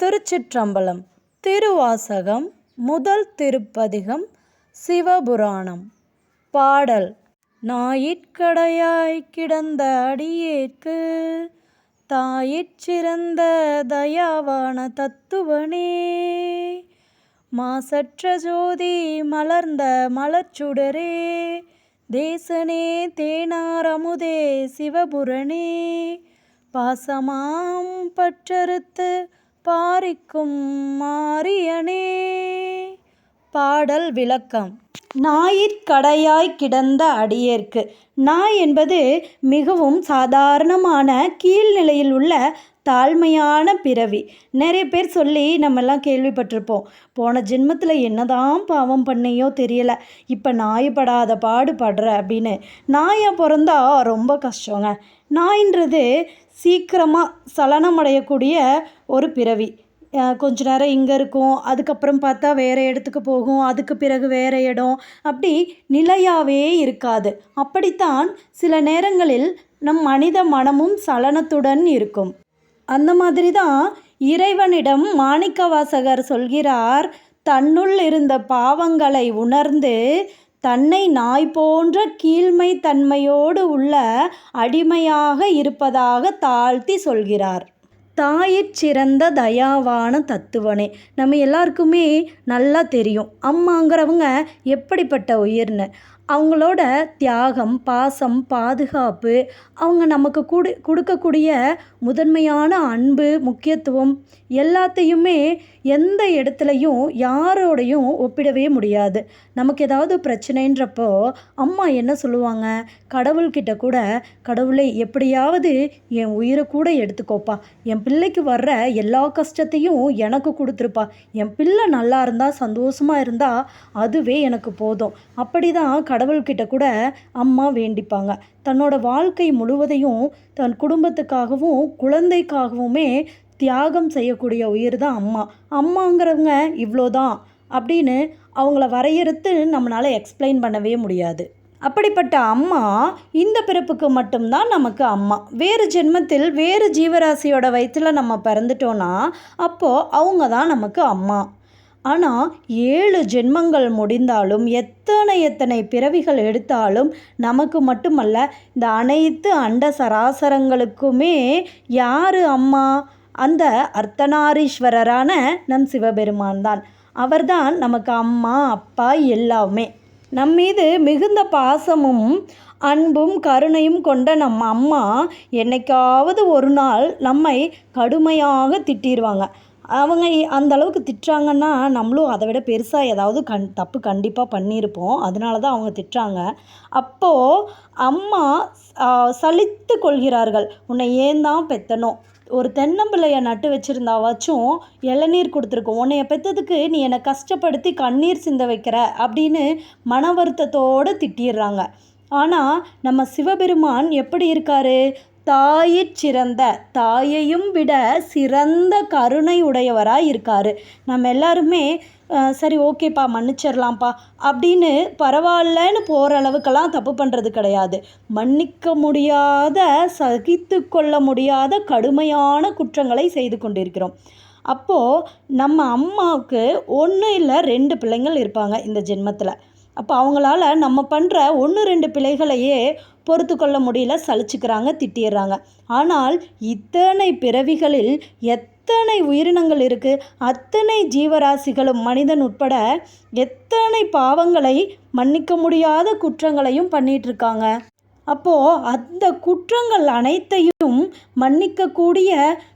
திருச்சிற்றம்பலம் திருவாசகம் முதல் திருப்பதிகம் சிவபுராணம். பாடல் நாயிற்கடையாய் கிடந்த அடியேற்கு தாயிற்சிறந்த தயாவான தத்துவனே மாசற்ற ஜோதி மலர்ந்த மலர்ச்சுடரே தேசனே தேனாரமுதே சிவபுரணே பாசமாம் பற்றறுத்து பாரிக்கும் மாரியனே. பாடல் விளக்கம். நாயிற்கடையாய் கிடந்த அடியேற்கு. நாய் என்பது மிகவும் சாதாரணமான கீழ்நிலையில் உள்ள தாழ்மையான பிறவி. நிறைய பேர் சொல்லி நம்மெல்லாம் கேள்விப்பட்டிருப்போம். போன ஜென்மத்தில் என்னதான் பாவம் பண்ணியோ தெரியலை. இப்போ நாய் படாத பாடு படுற அப்படின்னு. நாயை பிறந்தா ரொம்ப கஷ்டங்க. நாயின்றது சீக்கிரமாக சலனமடையக்கூடிய ஒரு பிறவி. கொஞ்ச நேரம் இங்கே இருக்கும். அதுக்கப்புறம் பார்த்தா வேறு இடத்துக்கு போகும். அதுக்கு பிறகு வேறு இடம். அப்படி நிலையாகவே இருக்காது. அப்படித்தான் சில நேரங்களில் நம் மனித மனமும் சலனத்துடன் இருக்கும். அந்த மாதிரி தான் இறைவனிடம் மாணிக்கவாசகர் சொல்கிறார் தன்னுள் இருந்த பாவங்களை உணர்ந்து தன்னை நாய் போன்ற கீழ்மை தன்மையோடு உள்ள அடிமையாக இருப்பதாக தாழ்த்தி சொல்கிறார். தாயிற் சிறந்த தயாவான தத்துவனே. நம்ம எல்லாருக்குமே நல்லா தெரியும். அம்மாங்கிறவங்க எப்படிப்பட்ட உயிர்னு. அவங்களோட தியாகம் பாசம் பாதுகாப்பு அவங்க நமக்கு கொடு கொடுக்கக்கூடிய முதன்மையான அன்பு முக்கியத்துவம் எல்லாத்தையுமே எந்த இடத்துலையும் யாரோடையும் ஒப்பிடவே முடியாது. நமக்கு ஏதாவது பிரச்சனைன்றப்போ அம்மா என்ன சொல்லுவாங்க? கடவுள்கிட்ட கூட கடவுளை எப்படியாவது என் உயிரை கூட எடுத்துக்கோப்பா. என் பிள்ளைக்கு வர்ற எல்லா கஷ்டத்தையும் எனக்கு கொடுத்துருப்பா. என் பிள்ளை நல்லா இருந்தால் சந்தோஷமாக இருந்தால் அதுவே எனக்கு போதும். அப்படி தான் கடவுள்கிட்ட கூட அம்மா வேண்டிப்பாங்க. தன்னோட வாழ்க்கை முழுவதையும் தன் குடும்பத்துக்காகவும் குழந்தைக்காகவுமே தியாகம் செய்யக்கூடிய உயிர் தான் அம்மா. அம்மாங்கிறவங்க இவ்வளோதான் அப்படின்னு அவங்கள வரையறுத்து நம்மளால் எக்ஸ்பிளைன் பண்ணவே முடியாது. அப்படிப்பட்ட அம்மா இந்த பிறப்புக்கு மட்டும்தான் நமக்கு அம்மா. வேறு ஜென்மத்தில் வேறு ஜீவராசியோட வயிற்றில் நம்ம பிறந்துட்டோன்னா அப்போது அவங்க தான் நமக்கு அம்மா. ஆனால் ஏழு ஜென்மங்கள் முடிந்தாலும் எத்தனை எத்தனை பிறவிகள் எடுத்தாலும் நமக்கு மட்டுமல்ல இந்த அனைத்து அண்ட சராசரங்களுக்குமே யார் அம்மா? அந்த அர்த்தநாரீஸ்வரரான நம் சிவபெருமான் தான். அவர்தான் நமக்கு அம்மா அப்பா எல்லாமே. நம் மீது மிகுந்த பாசமும் அன்பும் கருணையும் கொண்ட நம்ம அம்மா என்னைக்காவது ஒரு நாள் நம்மை கடுமையாக திட்டிடுவாங்க அவங்க அந்த அளவுக்கு திட்டுறாங்கன்னா நம்மளும் அதை விட பெருசாக ஏதாவது கண் தப்பு கண்டிப்பாக பண்ணியிருப்போம். அதனால தான் அவங்க திட்டுறாங்க. அப்போது அம்மா சலித்து கொள்கிறார்கள். உன்னை ஏன் தான் பெத்தனோ? ஒரு தென்னம்பிள்ளையை நட்டு வச்சுருந்தாவாச்சும் இளநீர் கொடுத்துருக்கோம். உன்னைய பெற்றதுக்கு நீ என்னை கஷ்டப்படுத்தி கண்ணீர் சிந்த வைக்கிற அப்படின்னு மன வருத்தத்தோடு திட்டிடுறாங்க. ஆனால் நம்ம சிவபெருமான் எப்படி இருக்காரு? தாயிற் சிறந்த தாயையும் விட சிறந்த கருணை உடையவராக இருக்கார். நம்ம எல்லாருமே சரி ஓகேப்பா மன்னிச்சிடலாம்ப்பா அப்படின்னு பரவாயில்லன்னு போகிற அளவுக்கெல்லாம் தப்பு பண்ணுறது கிடையாது. மன்னிக்க முடியாத சகித்து கொள்ள முடியாத கடுமையான குற்றங்களை செய்து கொண்டிருக்கிறோம். அப்போது நம்ம அம்மாவுக்கு ஒன்று இல்லை ரெண்டு பிள்ளைங்கள் இருப்பாங்க இந்த ஜென்மத்தில். அப்போ அவங்களால நம்ம பண்ணுற ஒன்று ரெண்டு பிள்ளைகளையே பொறுத்து கொள்ள முடியல சலிச்சுக்கிறாங்க திட்டிடுறாங்க. ஆனால் இத்தனை பிறவிகளில் எத்தனை உயிரினங்கள் இருக்குது அத்தனை ஜீவராசிகளும் மனிதன் உட்பட எத்தனை பாவங்களை மன்னிக்க முடியாத குற்றங்களையும் பண்ணிகிட்ருக்காங்க அப்போது அந்த குற்றங்கள் அனைத்தையும் மன்னிக்கக்கூடிய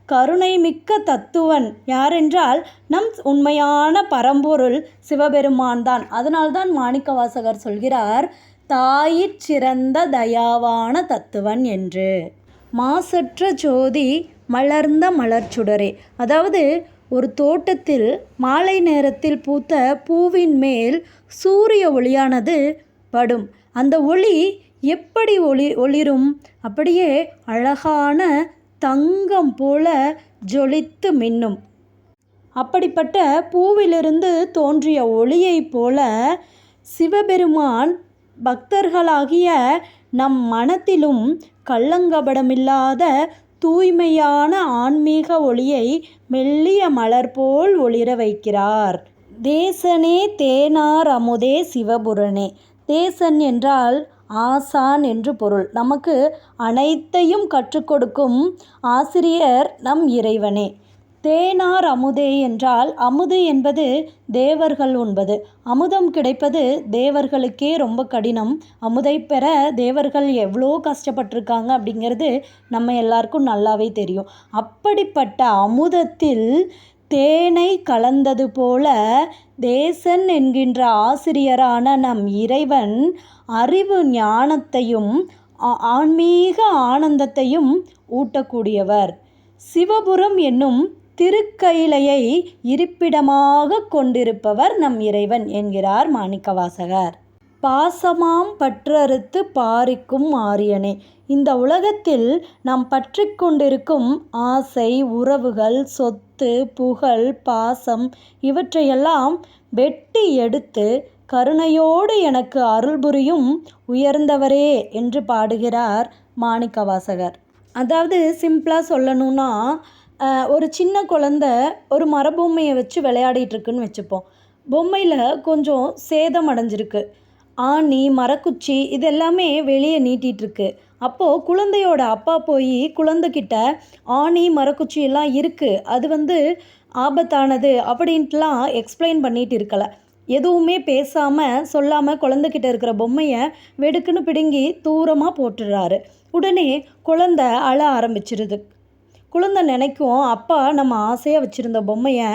கருணை மிக்க தத்துவன் யாரென்றால் நம் உண்மையான பரம்பொருள் சிவபெருமான் தான் அதனால்தான் மாணிக்க வாசகர் சொல்கிறார் தாயிற் சிறந்த தயாவான தத்துவன் என்று. மாசற்ற ஜோதி மலர்ந்த மலர்ச்சுடரே. அதாவது ஒரு தோட்டத்தில் மாலை நேரத்தில் பூத்த பூவின் மேல் சூரிய ஒளியானது படும். அந்த ஒளி எப்படி ஒளி ஒளிரும்? அப்படியே அழகான தங்கம் போல ஜொலித்து மின்னும். அப்படிப்பட்ட பூவிலிருந்து தோன்றிய ஒளியைப் போல சிவபெருமான் பக்தர்களாகிய நம் மனத்திலும் கள்ளங்கபடமில்லாத தூய்மையான ஆன்மீக ஒளியை மெல்லிய மலர் போல் ஒளிர வைக்கிறார். தேசனே தேனார் அமுதே சிவபுரனே தேசன் என்றால் ஆசான் என்று பொருள். நமக்கு அனைத்தையும் கற்றுக் கொடுக்கும் ஆசிரியர் நம் இறைவனே. தேனார் அமுதே என்றால் அமுது என்பது தேவர்கள் உண்பது. அமுதம் கிடைப்பது தேவர்களுக்கே ரொம்ப கடினம். அமுதை பெற தேவர்கள் எவ்வளோ கஷ்டப்பட்டிருக்காங்க அப்படிங்கிறது நம்ம எல்லாருக்கும் நல்லாவே தெரியும். அப்படிப்பட்ட அமுதத்தில் தேனை கலந்தது போல தேசன் என்கின்ற ஆசிரியரான நம் இறைவன் அறிவு ஞானத்தையும் ஆன்மீக ஆனந்தத்தையும் ஊட்டக்கூடியவர். சிவபுரம் என்னும் திருக்கயிலையை இருப்பிடமாக கொண்டிருப்பவர் நம் இறைவன் என்கிறார் மாணிக்கவாசகர். பாசமாம் பற்றறுத்து பாரிக்கும் ஆரியனே இந்த உலகத்தில் நாம் பற்றி கொண்டிருக்கும் ஆசை உறவுகள் சொத்து புகழ் பாசம் இவற்றையெல்லாம் வெட்டி எடுத்து கருணையோடு எனக்கு அருள் புரியும் உயர்ந்தவரே என்று பாடுகிறார் மாணிக்கவாசகர். அதாவது சிம்பிளாக சொல்லணும்னா ஒரு சின்ன குழந்த ஒரு மரபொம்மையை வச்சு விளையாடிட்டு இருக்குன்னு வச்சுப்போம். பொம்மையில் கொஞ்சம் சேதம் அடைஞ்சிருக்கு. ஆணி மரக்குச்சி இது எல்லாமே வெளியே நீட்டிகிட்ருக்கு அப்போது குழந்தையோட அப்பா போய் குழந்தைக்கிட்ட ஆணி மரக்குச்சி எல்லாம் இருக்குது அது வந்து ஆபத்தானது அப்படின்ட்டுலாம் எக்ஸ்பிளைன் பண்ணிட்டு இருக்கலை. எதுவுமே பேசாமல் சொல்லாமல் குழந்தைக்கிட்ட இருக்கிற பொம்மையை வெடுக்குன்னு பிடுங்கி தூரமாக போட்டுடுறாரு. உடனே குழந்த அழ ஆரம்பிச்சிருது. குழந்தை நினைக்கும் அப்பா நம்ம ஆசையாக வச்சுருந்த பொம்மையை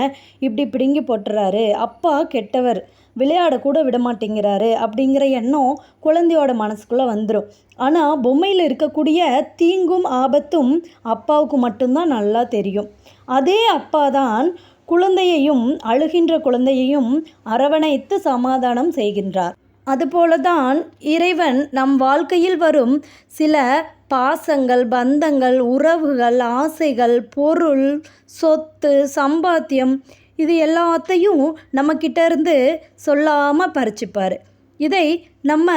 இப்படி பிடுங்கி போட்டுறாரு. அப்பா கெட்டவர் விளையாட கூட விட மாட்டேங்கிறாரு அப்படிங்கிற எண்ணம் குழந்தையோட மனசுக்குள்ளே வந்துடும் ஆனால் பொம்மையில் இருக்கக்கூடிய தீங்கும் ஆபத்தும் அப்பாவுக்கு மட்டும்தான் நல்லா தெரியும். அதே அப்பா தான் குழந்தையையும் அழுகின்ற குழந்தையையும் அரவணைத்து சமாதானம் செய்கின்றார். அதுபோல தான் இறைவன் நம் வாழ்க்கையில் வரும் சில பாசங்கள் பந்தங்கள் உறவுகள் ஆசைகள் பொருள் சொத்து சம்பாத்தியம் இது எல்லாத்தையும் நம்மக்கிட்ட இருந்து சொல்லாமல் பறிச்சுப்பார். இதை நம்ம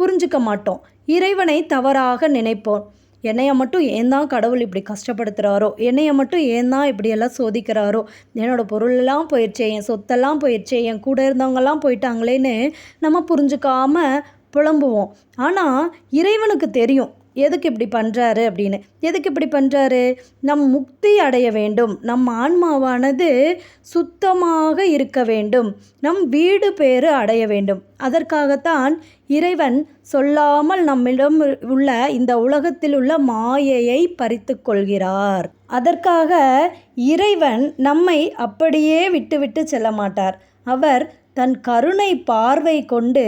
புரிஞ்சுக்க மாட்டோம். இறைவனை தவறாக நினைப்போம். என்னைய மட்டும் ஏன் தான் கடவுள் இப்படி கஷ்டப்படுத்துகிறாரோ என்னைய மட்டும் ஏன் தான் இப்படியெல்லாம் சோதிக்கிறாரோ? என்னோடய பொருளெல்லாம் போயிடுச்சே என் சொத்தெல்லாம் போயிடுச்சே என் கூட இருந்தவங்கெல்லாம் போயிட்டாங்களேன்னு நம்ம புரிஞ்சுக்காமல் புலம்புவோம். ஆனால் இறைவனுக்கு தெரியும். எதுக்கு இப்படி பண்ணுறாரு அப்படின்னு. எதுக்கு இப்படி பண்ணுறாரு நம் முக்தி அடைய வேண்டும். நம் ஆன்மாவானது சுத்தமாக இருக்க வேண்டும். நம் வீடு பேறு அடைய வேண்டும். அதற்காகத்தான் இறைவன் சொல்லாமல் நம்மிடம் உள்ள இந்த உலகத்தில் உள்ள மாயையை பறித்து கொள்கிறார். அதற்காக இறைவன் நம்மை அப்படியே விட்டுவிட்டு செல்ல மாட்டார். அவர் தன் கருணை பார்வை கொண்டு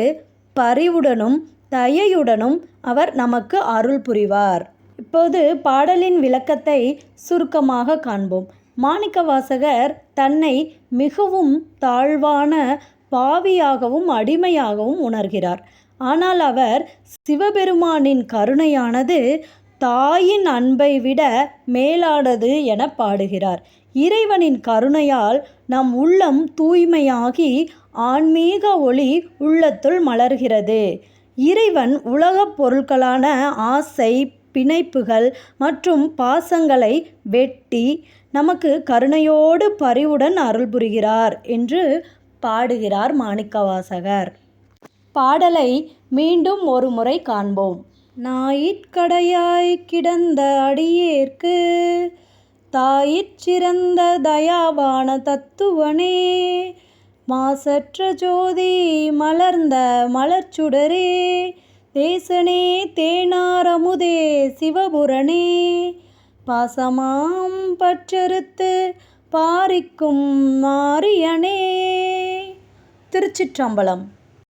பரிவுடனும் தயையுடனும் அவர் நமக்கு அருள் புரிவார். இப்போது பாடலின் விளக்கத்தை சுருக்கமாக காண்போம். மாணிக்கவாசகர் தன்னை மிகவும் தாழ்வான பாவியாகவும் அடிமையாகவும் உணர்கிறார். ஆனால் அவர் சிவபெருமானின் கருணையானது தாயின் அன்பை விட மேலானது என பாடுகிறார். இறைவனின் கருணையால் நம் உள்ளம் தூய்மையாகி ஆன்மீக ஒளி உள்ளத்துள் மலர்கிறது. இறைவன் உலகப் பொருட்களான ஆசை பிணைப்புகள் மற்றும் பாசங்களை வெட்டி நமக்கு கருணையோடு பரிவுடன் அருள் புரிகிறார் என்று பாடுகிறார் மாணிக்கவாசகர். பாடலை மீண்டும் ஒரு முறை காண்போம். நாயிற்கடையாய் கிடந்த அடியேற்கு தாயிற் சிறந்த தயாவான தத்துவனே மாசற்ற ஜோதி மலர்ந்த மலர்ச்சுடரே தேசனே தேனாரமுதே சிவபுரனே பாசமாம் பற்றறுத்து பாரிக்கும் மாரியனே. திருச்சிற்றம்பலம்.